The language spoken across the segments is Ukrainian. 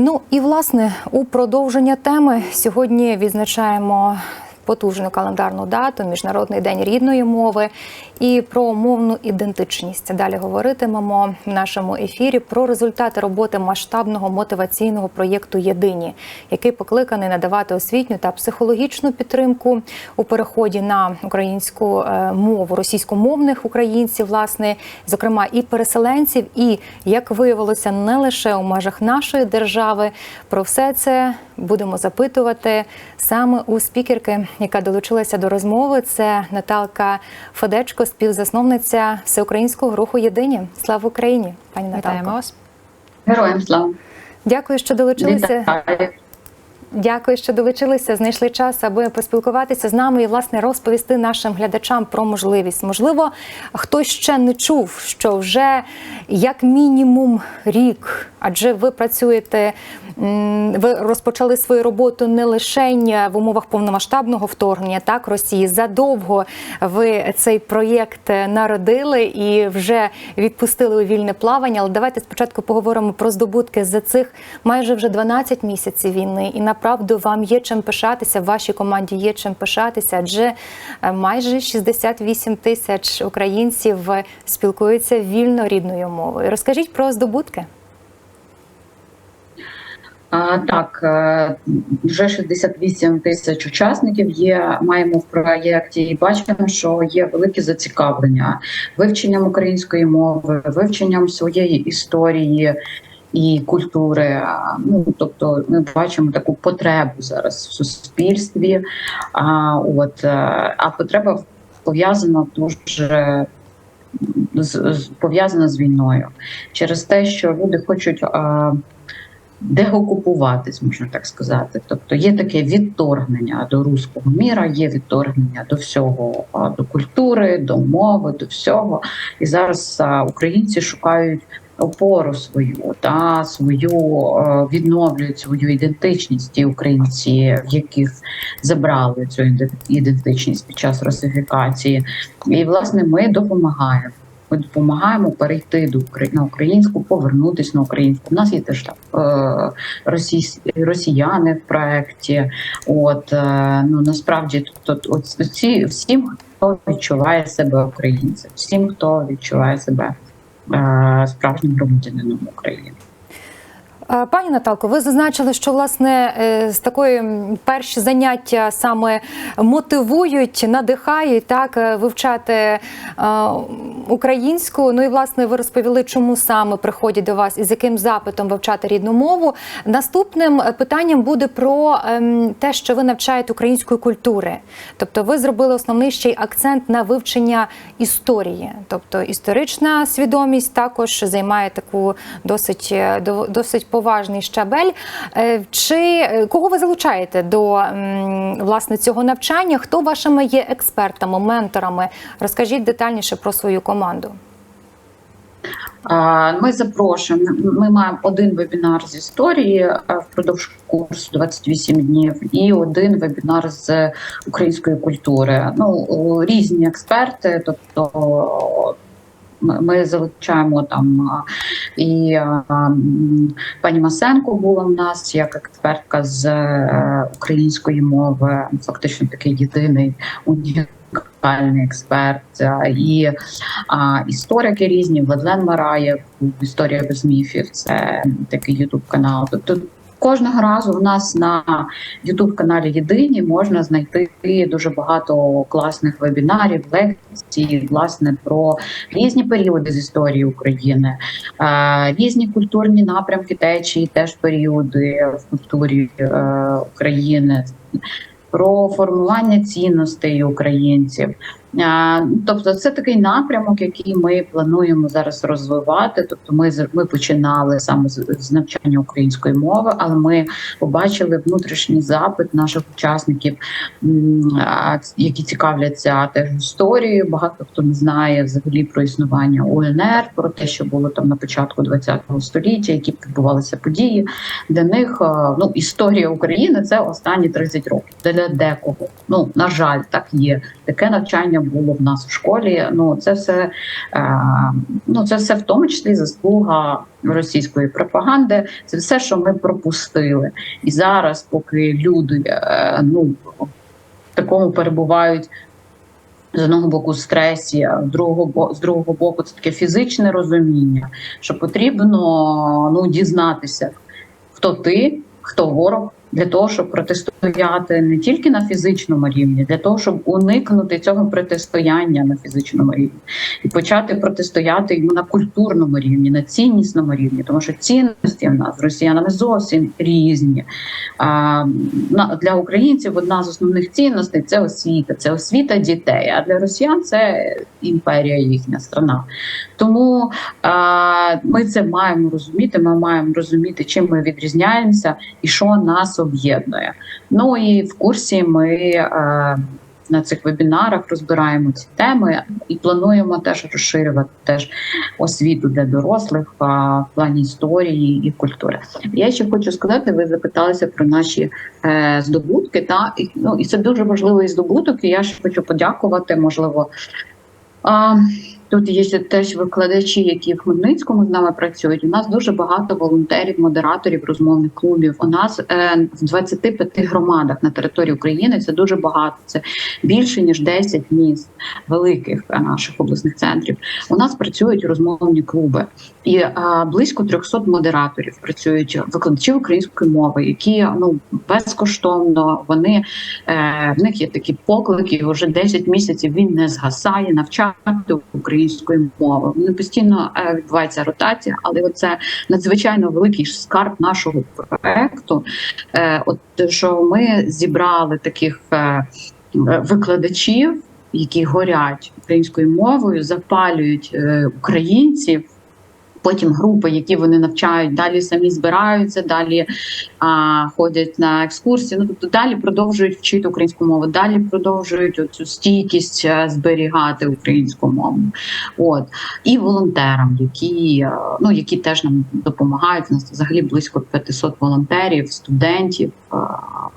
Ну і власне у продовження теми сьогодні відзначаємо потужну календарну дату Міжнародний день рідної мови і про мовну ідентичність. Далі говоритимемо в нашому ефірі про результати роботи масштабного мотиваційного проєкту Єдині, який покликаний надавати освітню та психологічну підтримку у переході на українську е, мову російськомовних українців, власне, зокрема і переселенців, і як виявилося, не лише у межах нашої держави. Про все це будемо запитувати саме у спікерки, яка долучилася до розмови. Це Наталка Федечко, співзасновниця всеукраїнського руху Єдині. Слава Україні, пані Наталко. Вітаємо вас. Героям слава. Дякую, що долучилися. Вітаю. Дякую, що долучилися, знайшли час, аби поспілкуватися з нами і власне розповісти нашим глядачам про можливість. Можливо, хтось ще не чув, що вже як мінімум рік, адже ви працюєте, ви розпочали свою роботу не лише в умовах повномасштабного вторгнення, так Росії. Задовго ви цей проєкт народили і вже відпустили у вільне плавання. Але давайте спочатку поговоримо про здобутки за цих майже вже 12 місяців війни. І направду вам є чим пишатися. В вашій команді є чим пишатися, адже е, майже 68 тисяч українців е, спілкуються вільно рідною мовою. Розкажіть про здобутки. Так, е, вже 68 тисяч учасників є. Маємо в проєкті і бачимо, що є велике зацікавлення вивченням української мови, вивченням своєї історії і культури. Ну тобто, ми бачимо таку потребу зараз в суспільстві. А от е, а потреба пов'язана дуже пов'язана з війною через те, що люди хочуть. А, деокупуватись, можна так сказати. Тобто є таке відторгнення до руського міра, є відторгнення до всього, до культури, до мови, до всього. І зараз українці шукають опору свою та свою е, відновлюють свою ідентичність ті українці, в яких забрали цю іде- ідентичність під час русифікації. І власне ми допомагаємо. Ми допомагаємо перейти до на українську, повернутися на українську. У нас є теж так е, росіяни в проєкті. От е, ну насправді тут от ці всім, хто відчуває себе українцем, всім, хто відчуває себе справжнім громадянином України. Е, Пані Наталко, ви зазначили, що власне е, з такої перші заняття саме мотивують, надихають так е, вивчати українську. Ну і власне ви розповіли, чому саме приходять до вас і з яким запитом вивчати рідну мову. Наступним е, питанням буде про ем, те, що ви навчаєте української культури. Тобто, ви зробили основний ще й акцент на вивчення історії, тобто історична свідомість також займає таку досить е, досить поважний щабель. Е, Чи кого ви залучаєте до м, власне цього навчання? Хто вашими є експертами, менторами? Розкажіть детальніше про свою команду. А, Ми запрошуємо. Ми маємо один вебінар з історії е, впродовж курсу 28 днів, і один вебінар з української культури. Ну різні експерти, тобто. Ми залучаємо там і а, пані Масенко була в нас як експертка з е, української мови, фактично такий єдиний унікальний експерт, і а, історики різні. Владлен Мараєв, історія без міфів. Це такий ютуб канал. Тобто кожного разу у нас на ютуб каналі Єдині можна знайти дуже багато класних вебінарів, лекцій, власне, про різні періоди з історії України, е, різні культурні напрямки течії, теж періоди в культурі е, України. Про формування цінностей українців, тобто, це такий напрямок, який ми плануємо зараз розвивати. Тобто, ми ми починали саме з, навчання української мови, але ми побачили внутрішній запит наших учасників, які цікавляться теж історією. Багато хто не знає взагалі про існування УНР, про те, що було там на початку ХХ століття, які відбувалися події. Для них ну історія України це останні 30 років. Для декого, ну на жаль, так є. Таке навчання було в нас в школі. Ну це все е, ну це все в тому числі заслуга російської пропаганди. Це все, що ми пропустили. І зараз, поки люди е, ну такому перебувають. З одного боку стресі, з другого з другого боку це таке фізичне розуміння, що потрібно ну дізнатися, хто ти, хто ворог, для того, щоб протистояти не тільки на фізичному рівні, для того, щоб уникнути цього протистояння на фізичному рівні і почати протистояти йому на культурному рівні, на ціннісному рівні, тому що цінності в нас з росіянами зовсім різні. А, для українців одна з основних цінностей це освіта, це освіта дітей. А для росіян це імперія, їхня страна. Тому а, ми це маємо розуміти. Ми маємо розуміти, чим ми відрізняємося і що нас об'єднує. Ну і в курсі ми. е, на цих вебінарах розбираємо ці теми і плануємо теж розширювати теж освіту для дорослих в плані історії і культури. Я ще хочу сказати, ви запиталися про наші е, здобутки. Та і, ну і це дуже важливий здобуток. І я ще хочу подякувати. Можливо, а, тут є теж викладачі, які в Хмельницькому з нами працюють. У нас дуже багато волонтерів, модераторів, розмовних клубів. У нас е, в 25 громадах на території України це дуже багато. Це більше ніж 10 міст великих е, наших обласних центрів. У нас працюють розмовні клуби, і е, близько 300 модераторів працюють викладачів української мови, які ну безкоштовно вони в них є такі поклики. Вже 10 місяців він не згасає навчати української мови. Вони постійно е, відбувається ротація, але це надзвичайно великий скарб нашого проекту. Е, от що ми зібрали таких е, викладачів, які горять українською мовою, запалюють українців. Потім групи, які вони навчають, далі самі збираються, далі а, ходять на екскурсії. Ну тобто далі продовжують вчити українську мову, далі продовжують цю стійкість е, зберігати українську мову. От і волонтерам, які е, ну які теж нам допомагають. У нас взагалі близько 500 волонтерів, студентів. Е,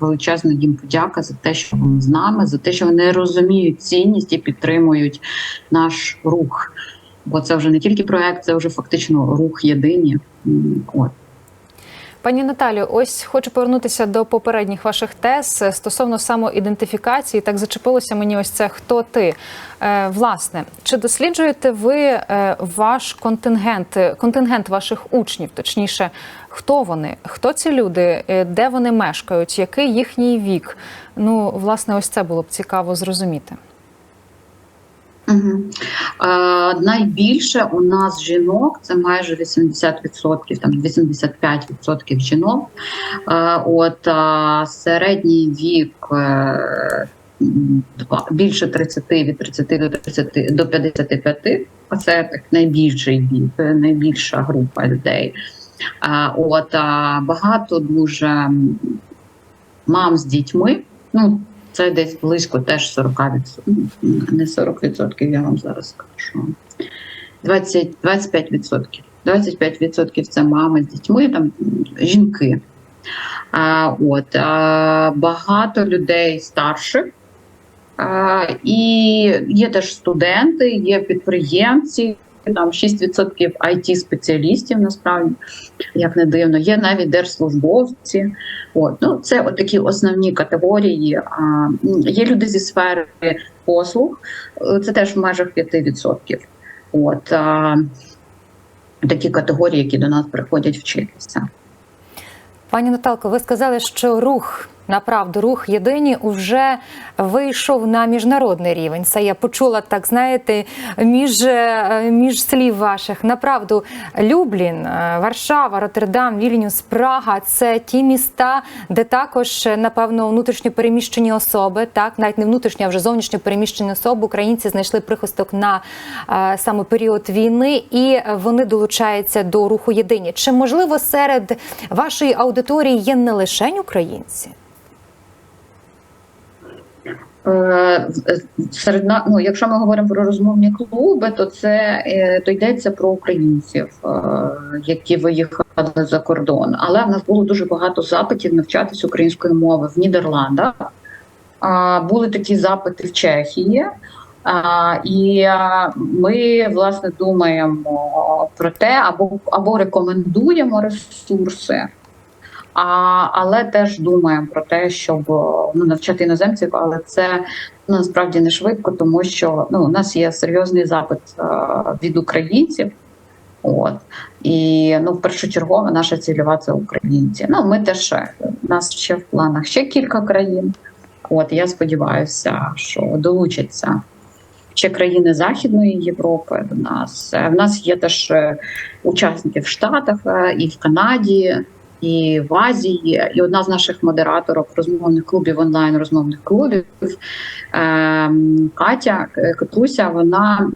Величезна їм подяка за те, що вони з нами, за те, що вони розуміють цінність і підтримують наш рух. Бо це вже не тільки проект, це вже фактично рух єдині. От. Пані Наталю, ось хочу повернутися до попередніх ваших тез стосовно самоідентифікації. Так зачепилося мені ось це хто ти. Е, власне, чи досліджуєте ви е, ваш контингент, е, контингент ваших учнів, точніше, хто вони, хто ці люди, де вони мешкають, який їхній вік? Ну, власне, ось це було б цікаво зрозуміти. Угу. Е, найбільше у нас жінок це майже 80%, там 85% жінок. Е, от е, середній вік е, більше 30, від 30 до 30 до 55. Оце так найбільший е, найбільша група людей. Е, от е, багато дуже мам з дітьми. Ну, це десь близько теж 40%, ну, не 40%, я вам зараз скажу. 20, 25%. 25% це мами з дітьми, там жінки. А, от, а, багато людей старших. А, і є теж студенти, є підприємці, там 6% it спеціалістів насправді, як не дивно, є навіть держслужбовці. От, ну, це такі основні категорії. А, є люди зі сфери послуг, е, це теж в межах 5%. От, а, такі категорії, які до нас приходять вчитися. Пані Наталко, ви сказали, що рух направду рух єдині вже вийшов на міжнародний рівень. Це я почула так, знаєте, між, е, між слів ваших. Направду, Люблін, е, Варшава, Роттердам, Вільнюс, Прага це ті міста, де також, е, напевно, внутрішньо переміщені особи, так, навіть не внутрішньо, а вже зовнішньо переміщені особи. Українці знайшли прихисток на саме період війни, і вони долучаються до руху єдині. Чи можливо серед вашої аудиторії є не лише українці? Е, Серед ну, якщо ми говоримо про розмовні клуби, то це е, то йдеться про українців, е, які виїхали за кордон. Але в нас було дуже багато запитів навчатись української мови в Нідерландах. Були такі запити в Чехії. А, і а, ми власне думаємо про те, або або рекомендуємо ресурси, а, але теж думаємо про те, щоб ну, навчати іноземців, але це ну, насправді не швидко, тому що ну, у нас є серйозний запит а, від українців. От і ну, першочергово наша цільова це українці. Ну ми теж у нас ще в планах ще кілька країн. От я сподіваюся, що долучаться ще країни Західної Європи до нас. Е, В нас є теж е, учасники в Штатах е, і в Канаді, і в Азії. І одна з наших модераторок розмовних клубів онлайн розмовних клубів ем, Катя К- Катруся. Вона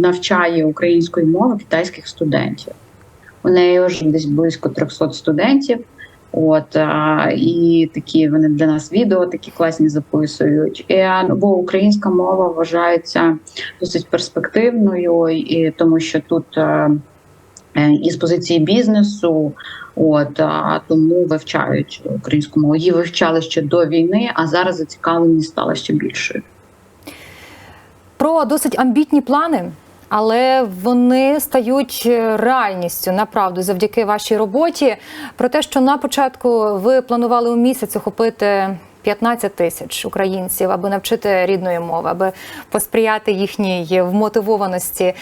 навчає української мови китайських студентів. У неї вже десь близько 300 студентів. От а, і такі вони для нас відео такі класні записують. І, ну, бо українська мова вважається досить перспективною, і тому що тут е, е, і з позиції бізнесу, от а, тому вивчають українську мову. Її вивчали ще до війни, а зараз зацікавленість стала ще більшою. Про досить амбітні плани, але вони стають е, реальністю направду завдяки вашій роботі. Про те, що на початку ви планували у місяць охопити 15 тисяч українців, аби навчити рідної мови, аби посприяти їхній вмотивованості.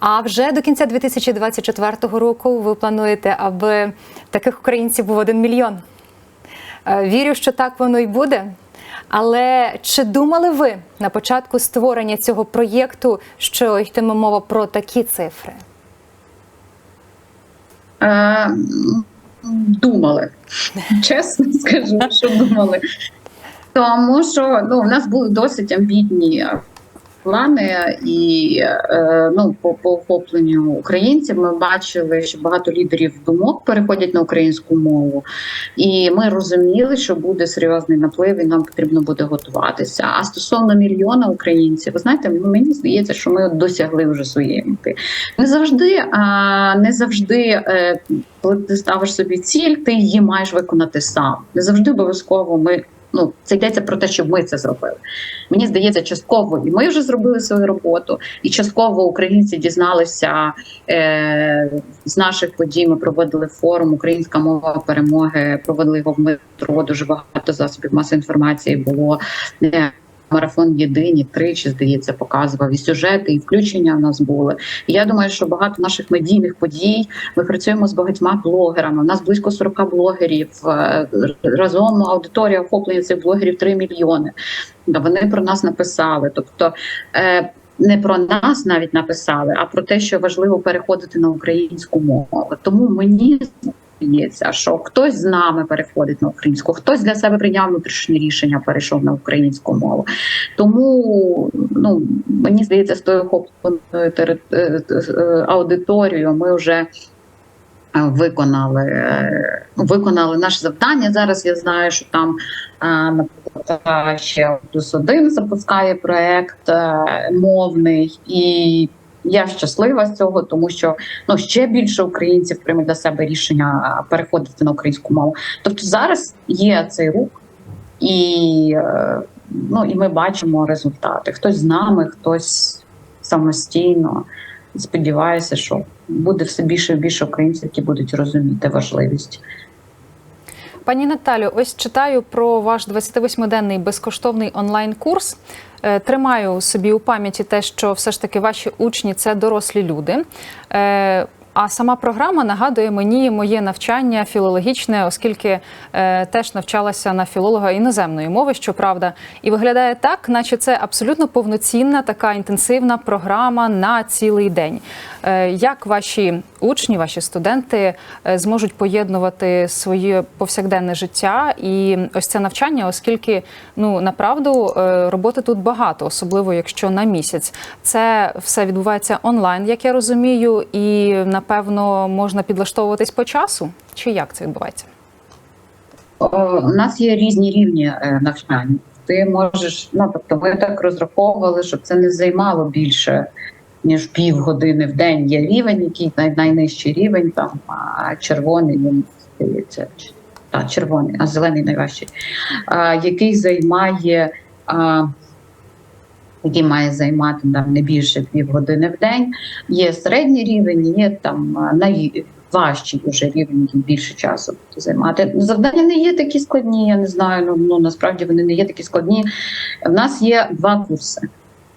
А вже до кінця 2024 року ви плануєте, аби таких українців був 1 мільйон. Е, Вірю, що так воно й буде. Але чи думали ви на початку створення цього проєкту, що йтиме мова про такі цифри? Е, думали. Чесно скажу, що думали. Тому що ну, у нас були досить амбітні плани, і е, ну, по, по охопленню українців ми бачили, що багато лідерів думок переходять на українську мову, і ми розуміли, що буде серйозний наплив, і нам потрібно буде готуватися. А стосовно мільйона українців, ви знаєте, ну, мені здається, що ми досягли вже своєї мети. Не завжди, а, не завжди, е, коли ти ставиш собі ціль, ти її маєш виконати сам. Не завжди обов'язково ми. Ну, це йдеться про те, щоб ми це зробили. Мені здається, частково і ми вже зробили свою роботу, і частково українці дізналися е, з наших подій. Ми проводили форум Українська мова перемоги. Проводили його в метро. Дуже багато засобів масової інформації було. Е, Марафон єдині тричі, здається, показував і сюжети, і включення в нас були. І я думаю, що багато наших медійних подій ми працюємо з багатьма блогерами. У нас близько 40 блогерів. Е, Разом аудиторія охоплення цих блогерів 3 мільйони. Вони про нас написали. Тобто е, не про нас навіть написали, а про те, що важливо переходити на українську мову. Тому мені здається, що хтось з нами переходить на українську, хтось для себе прийняв внутрішнє рішення, перейшов на українську мову. Тому ну мені здається, з тою охопленою тери- е, е, аудиторією ми вже е, виконали, е, виконали наше завдання. Зараз я знаю, що там е, наприклад ще плюс один запускає проект е, мовний і. Я щаслива з цього, тому що ну ще більше українців прийме для себе рішення переходити на українську мову. Тобто зараз є цей рух, і, е, ну, і ми бачимо результати. Хтось з нами, хтось самостійно. Сподіваюся, що буде все більше і більше українців, які будуть розуміти важливість. Пані Наталю, ось читаю про ваш 28-денний безкоштовний онлайн-курс. Е, Тримаю собі у пам'яті те, що все ж таки ваші учні це дорослі люди. А сама програма нагадує мені моє навчання філологічне, оскільки е, теж навчалася на філолога іноземної мови, щоправда, і виглядає так, наче це абсолютно повноцінна така інтенсивна програма на цілий день. Е, як ваші учні, ваші студенти е, зможуть поєднувати своє повсякденне життя і ось це навчання, оскільки ну направду е, роботи тут багато, особливо якщо на місяць. Це все відбувається онлайн, як я розумію, і напевно можна підлаштовуватись по часу. Чи як це відбувається? У нас є різні рівні е, навчання. Ти можеш, ну тобто, ми так розраховували, щоб це не займало більше ніж півгодини в день. Є рівень, який най- найнижчий рівень, там а червоний він здається. Та, червоний, а зелений найважчий, а, який займає а, який має займати там не більше півгодини в день. Є середній рівень, є там найважчий вже рівень, який більше часу буде займати. Завдання не є такі складні. Я не знаю. Ну, ну насправді вони не є такі складні. В нас є два курси.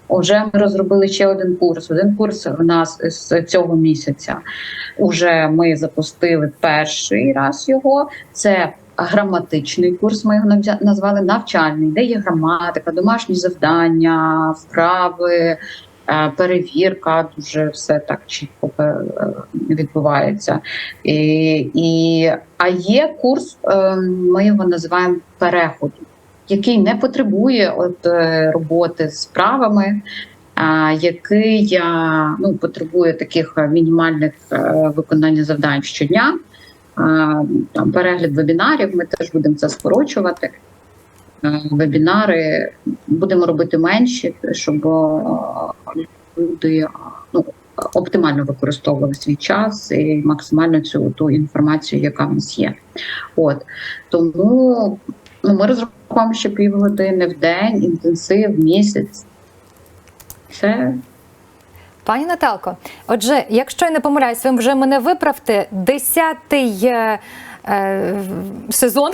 Уже ми розробили ще один курс. Один курс в нас з цього місяця. Уже ми запустили перший раз його. Це граматичний курс. Ми його назвали навчальний, де є граматика, домашні завдання, вправи, е, перевірка. Дуже все так чітко е, відбувається. І, і, а є курс, е, ми його називаємо переходу який не потребує от е, роботи з справами, який е, ну, потребує таких е, мінімальних е, виконання завдань щодня. Там перегляд вебінарів, ми теж будемо це скорочувати. Вебінари будемо робити менші, щоб люди ну, оптимально використовували свій час і максимально цю ту інформацію, яка в нас є. От тому ну, ми розраховуємо ще півгодини в день, інтенсив, місяць. Це Пані Наталко, отже, якщо я не помиляюсь, ви вже мене виправте, десятий е, е, сезон,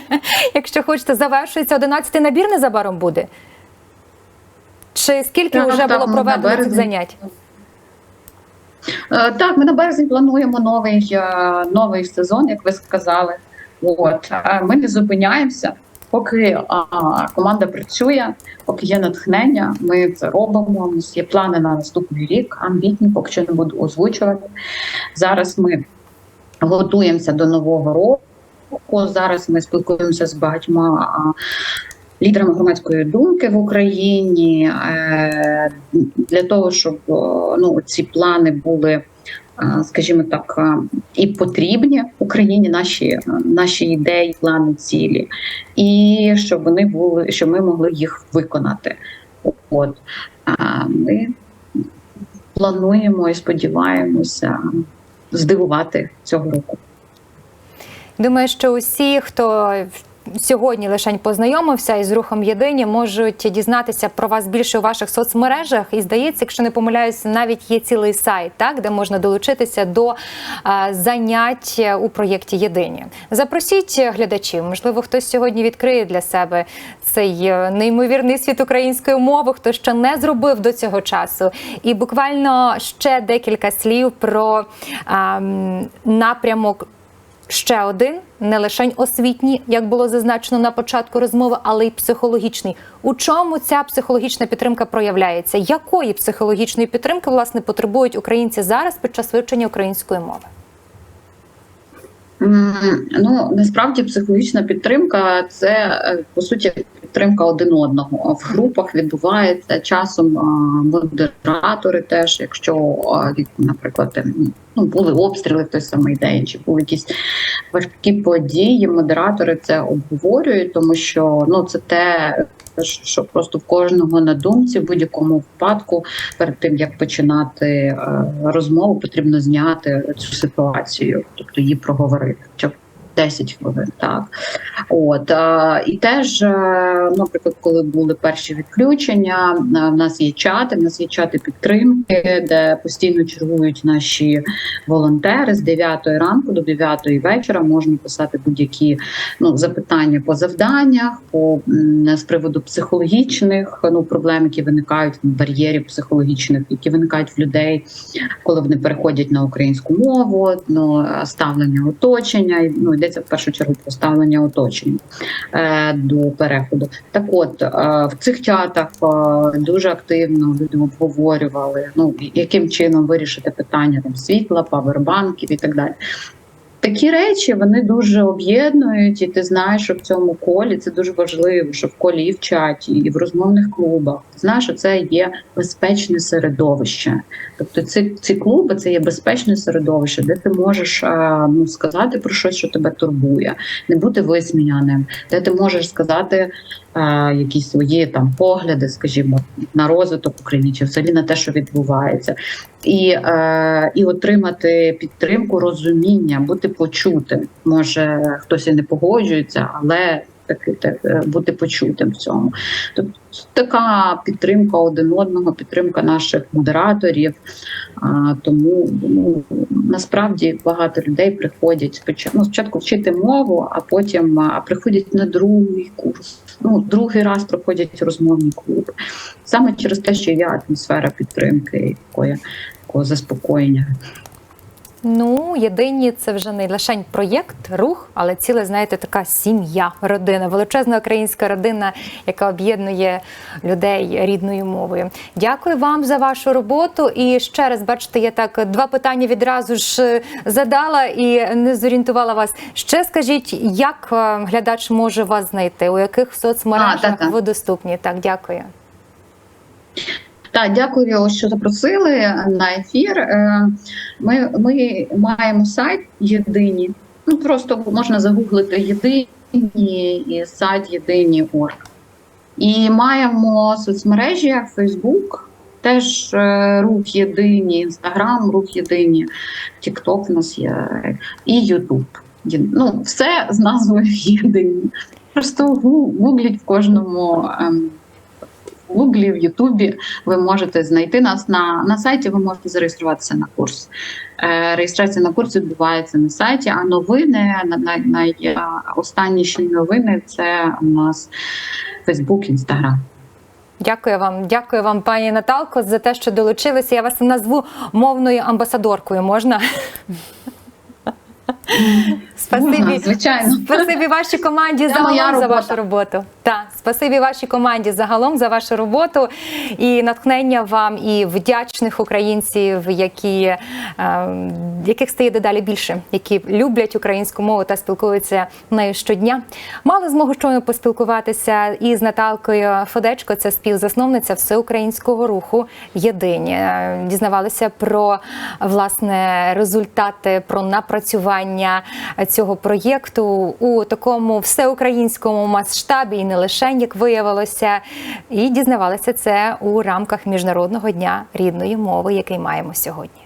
якщо хочете, завершується, одинадцятий набір незабаром буде. Чи скільки Так, вже так, було проведено цих занять? Е, Так, ми на березень плануємо новий, новий сезон, як ви сказали. От ми не зупиняємося. Поки а, команда працює, поки є натхнення, ми це робимо. У нас є плани на наступний рік, амбітні, поки що не буду озвучувати. Зараз ми готуємося до нового року. Зараз ми спілкуємося з багатьма лідерами громадської думки в Україні е, для того, щоб ну, ці плани були. А, Скажімо так, і потрібні Україні наші, наші ідеї, плани, цілі, і щоб вони були, щоб ми могли їх виконати. От ми плануємо і сподіваємося здивувати цього року. Думаю, що усі, хто сьогодні лише познайомився із рухом єдині, можуть дізнатися про вас більше у ваших соцмережах. І здається, якщо не помиляюсь, навіть є цілий сайт, так де можна долучитися до а, занять у проєкті Єдині. Запросіть глядачів. Можливо, хтось сьогодні відкриє для себе цей е, неймовірний світ української мови, хто ще не зробив до цього часу. І буквально ще декілька слів про а, напрямок ще один, не лише освітній, як було зазначено на початку розмови, але й психологічний. У чому ця психологічна підтримка проявляється? Якої психологічної підтримки власне потребують українці зараз під час вивчення української мови? Ну насправді психологічна підтримка це е, по суті підтримка один одного. В групах відбувається часом модератори теж, якщо, наприклад, е, ну, були обстріли в той самий день, чи були якісь важкі події. Модератори це обговорюють, тому що ну це те. Що просто в кожного на думці в будь-якому випадку перед тим як починати е, розмову, потрібно зняти цю ситуацію, тобто її проговорити. Хоча 10 хвилин, так от а, і теж, е, наприклад, коли були перші відключення, е, в нас є чати, в нас є чати підтримки, де постійно чергують наші волонтери з 9 ранку до 9 вечора. Можна писати будь-які ну запитання по завданнях, по з приводу психологічних ну проблем, які виникають бар'єрів психологічних, які виникають в людей, коли вони переходять на українську мову, ну ставлення оточення, ну йдеться в першу чергу про ставлення оточення е, до переходу. Так, от е, в цих чатах е, дуже активно люди обговорювали, ну яким чином вирішити питання там світла, павербанків і так далі. Такі речі вони дуже об'єднують, і ти знаєш, що в цьому колі це дуже важливо, що в колі і в чаті, і в розмовних клубах. Ти знаєш, що це є безпечне середовище. Тобто, ці, ці клуби це є безпечне середовище, де ти можеш ну, сказати про щось, що тебе турбує, не бути висміяним, де ти можеш сказати якісь свої там погляди, скажімо, на розвиток України чи взагалі на те, що відбувається і, е, і отримати підтримку, розуміння, бути почутим. Може хтось і не погоджується, але таки так, е, бути почутим в цьому. Тобто така підтримка один одного, підтримка наших модераторів. А, тому ну, насправді багато людей приходять спочатку, ну, спочатку вчити мову, а потім а, приходять на другий курс. Ну, другий раз проходять розмовні клуби. Саме через те, що є атмосфера підтримки і такого заспокоєння. Ну, єдині це вже не лише проєкт, рух, але ціле, знаєте, така сім'я, родина, величезна українська родина, яка об'єднує людей рідною мовою. Дякую вам за вашу роботу. І ще раз, бачите, я так два питання відразу ж е, задала і не зорієнтувала вас. Ще скажіть, як е, глядач може вас знайти? У яких соцмережах А, так-так. ви доступні? Так, дякую. Так, дякую, що запросили на ефір. Е, Ми, ми маємо сайт єдині. Ну просто можна загуглити єдині і сайт єдині.орг. І маємо соцмережі Facebook, теж е, рух єдині, Інстаграм, рух єдині, Тікток у нас є і Ютуб. Ну, все з назвою єдині. Просто гу- гугліть в кожному. В Гуглі, в Ютубі ви можете знайти нас на, на сайті. Ви можете зареєструватися на курс. Е, реєстрація на курс відбувається на сайті. А новини на, на, на новини це у нас Фейсбук, Інстаграм. Дякую вам, дякую вам, пані Наталко, за те, що долучилися. Я вас назву мовною амбасадоркою. Можна? Спасибі, Можна, звичайно. спасибі вашій команді загалом за вашу роботу. Так, спасибі вашій команді загалом за вашу роботу і натхнення вам, і вдячних українців, які, е, яких стає дедалі більше, які люблять українську мову та спілкуються нею щодня. Мали змогу щойно поспілкуватися із Наталкою Фодечко, це співзасновниця всеукраїнського руху Єдині. Е, Дізнавалися про власне результати, про напрацювання цього проєкту у такому всеукраїнському масштабі, і не лише як виявилося, і дізнавалися це у рамках міжнародного дня рідної мови, який маємо сьогодні.